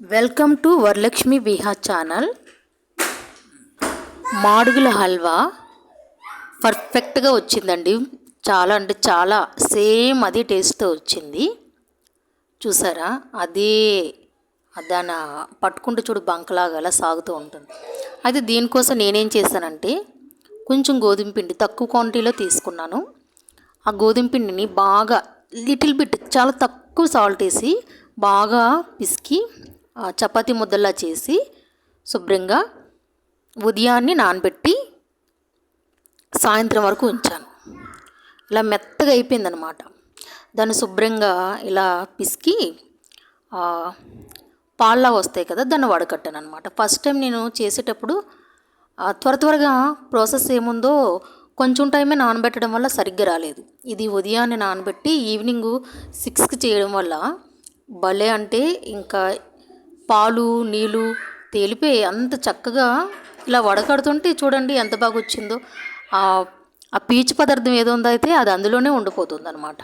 Welcome to Varalakshmi Viha channel. Madugula halwa పర్ఫెక్ట్గా వచ్చిందండి. చాలా అంటే చాలా సేమ్ అదే టేస్ట్తో వచ్చింది. చూసారా? అదే దాని పట్టుకుంటూ చూడు బంకలాగా అలా సాగుతూ ఉంటుంది. అయితే దీనికోసం నేనేం చేశానంటే కొంచెం గోధుమ పిండి తక్కువ క్వాంటిటీలో తీసుకున్నాను. ఆ గోధుమ పిండిని బాగా లిటిల్ బిట్ చాలా తక్కువ సాల్ట్ వేసి బాగా పిసికి చపాతి ముద్దల్లా చేసి శుభ్రంగా ఉదయాన్నే నానబెట్టి సాయంత్రం వరకు ఉంచాను. ఇలా మెత్తగా అయిపోయిందనమాట దాన్ని శుభ్రంగా ఇలా పిసికి పాల్లా వస్తాయి కదా దాన్ని వడకట్టాను అనమాట ఫస్ట్ టైం నేను చేసేటప్పుడు త్వర త్వరగా ప్రాసెస్ ఏముందో కొంచెం టైమే నానబెట్టడం వల్ల సరిగ్గా రాలేదు. ఇది ఉదయాన్నే నానబెట్టి ఈవినింగ్ సిక్స్కి చేయడం వల్ల భలే అంటే ఇంకా పాలు నీళ్ళు తేలిపోయి అంత చక్కగా ఇలా వడకడుతుంటే చూడండి ఎంత బాగా వచ్చిందో ఆ పీచు పదార్థం ఏదో ఉందో అయితే అది అందులోనే ఉండిపోతుంది అనమాట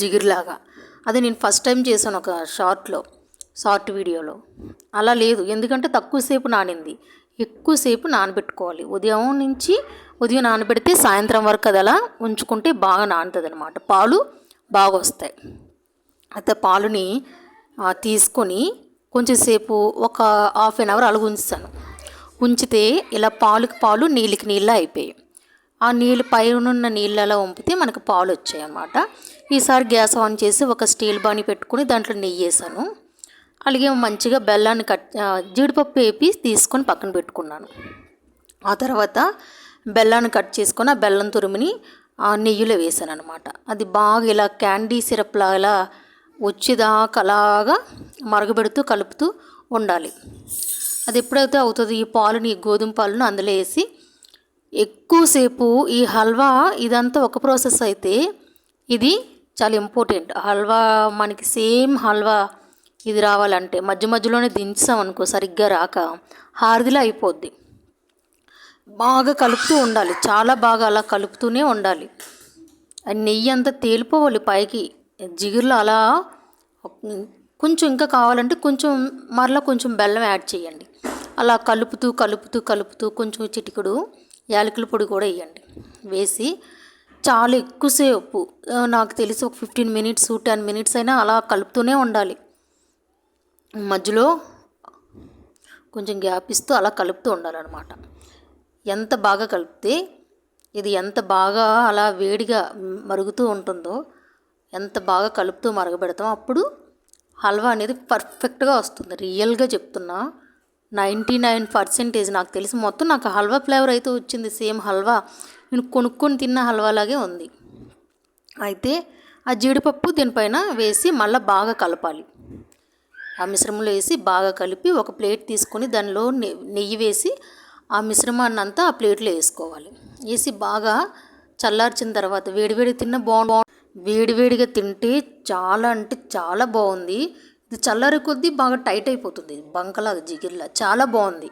జిగిరిలాగా. అది నేను ఫస్ట్ టైం చేశాను ఒక షార్ట్లో షార్ట్ వీడియోలో. అలా లేదు. ఎందుకంటే తక్కువసేపు నానింది. ఎక్కువసేపు నానబెట్టుకోవాలి. ఉదయం నుంచి ఉదయం నానబెడితే సాయంత్రం వరకు అది అలా ఉంచుకుంటే బాగా నానుతుంది అనమాట పాలు బాగా వస్తాయి అయితే పాలుని తీసుకొని కొంచెంసేపు ఒక హాఫ్ అన్ అవర్ అలాగ ఉంచుతాను. ఉంచితే ఇలా పాలుకి పాలు నీళ్ళకి నీళ్ళు అయిపోయాయి ఆ నీళ్ళు పైనున్న నీళ్ళలా వంపితే మనకు పాలు వచ్చాయి అన్నమాట. ఈసారి గ్యాస్ ఆన్ చేసి ఒక స్టీల్ బాణి పెట్టుకుని దాంట్లో నెయ్యి వేసాను. అలాగే మంచిగా బెల్లాన్ని కట్ జీడిపప్పు వేపి తీసుకొని పక్కన పెట్టుకున్నాను. ఆ తర్వాత బెల్లాన్ని కట్ చేసుకొని ఆ బెల్లం తురుమిని ఆ నెయ్యిలో వేసాను అనమాట అది బాగా ఇలా క్యాండీ సిరప్ లాగా వచ్చేదాకా అలాగా మరగబెడుతూ కలుపుతూ ఉండాలి. అది ఎప్పుడైతే అవుతుంది ఈ పాలుని ఈ గోధుమ పాలను అందులో వేసి ఎక్కువసేపు ఈ హల్వా ఇదంతా ఒక ప్రాసెస్ అయితే ఇది చాలా ఇంపార్టెంట్. హల్వా మనకి సేమ్ హల్వా ఇది రావాలంటే మధ్య మధ్యలోనే దించాం అనుకో సరిగ్గా రాక హారదిలా అయిపోద్ది. బాగా కలుపుతూ ఉండాలి. చాలా బాగా అలా కలుపుతూనే ఉండాలి. ఆ నెయ్యి అంతా తేలిపోవాలి పైకి. జిగురులో అలా కొంచెం ఇంకా కావాలంటే కొంచెం మరలా కొంచెం బెల్లం యాడ్ చేయండి. అలా కలుపుతూ కలుపుతూ కలుపుతూ కొంచెం చిటికెడు యాలకుల పొడి కూడా వేయండి. వేసి చాలా ఎక్కువసేపు నాకు తెలిసి ఒక ఫిఫ్టీన్ మినిట్స్ టెన్ మినిట్స్ అయినా అలా కలుపుతూనే ఉండాలి. మధ్యలో కొంచెం గ్యాప్ ఇస్తూ అలా కలుపుతూ ఉండాలన్నమాట. ఎంత బాగా కలిపితే ఇది ఎంత బాగా అలా వేడిగా మరుగుతూ ఉంటుందో ఎంత బాగా కలుపుతూ మరగబెడతాం అప్పుడు హల్వా అనేది పర్ఫెక్ట్గా వస్తుంది. రియల్గా చెప్తున్నా. నైంటీ నైన్ పర్సెంటేజ్ నాకు తెలిసి మొత్తం నాకు హల్వా ఫ్లేవర్ అయితే వచ్చింది. సేమ్ హల్వా. నేను కొనుక్కొని తిన్న హల్వా లాగే ఉంది. అయితే ఆ జీడిపప్పు దీనిపైన వేసి మళ్ళీ బాగా కలపాలి. ఆ మిశ్రమంలో వేసి బాగా కలిపి ఒక ప్లేట్ తీసుకొని దానిలో నెయ్యి వేసి ఆ మిశ్రమాన్ని అంతా ఆ ప్లేట్లో వేసుకోవాలి. వేసి బాగా చల్లార్చిన తర్వాత వేడివేడి తిన్న బాగు వేడివేడిగా తింటే చాలా అంటే చాలా బాగుంది. ఇది చల్లారే కొద్దీ బాగా టైట్ అయిపోతుంది. బంకలాగా జిగిర్లా. చాలా బాగుంది.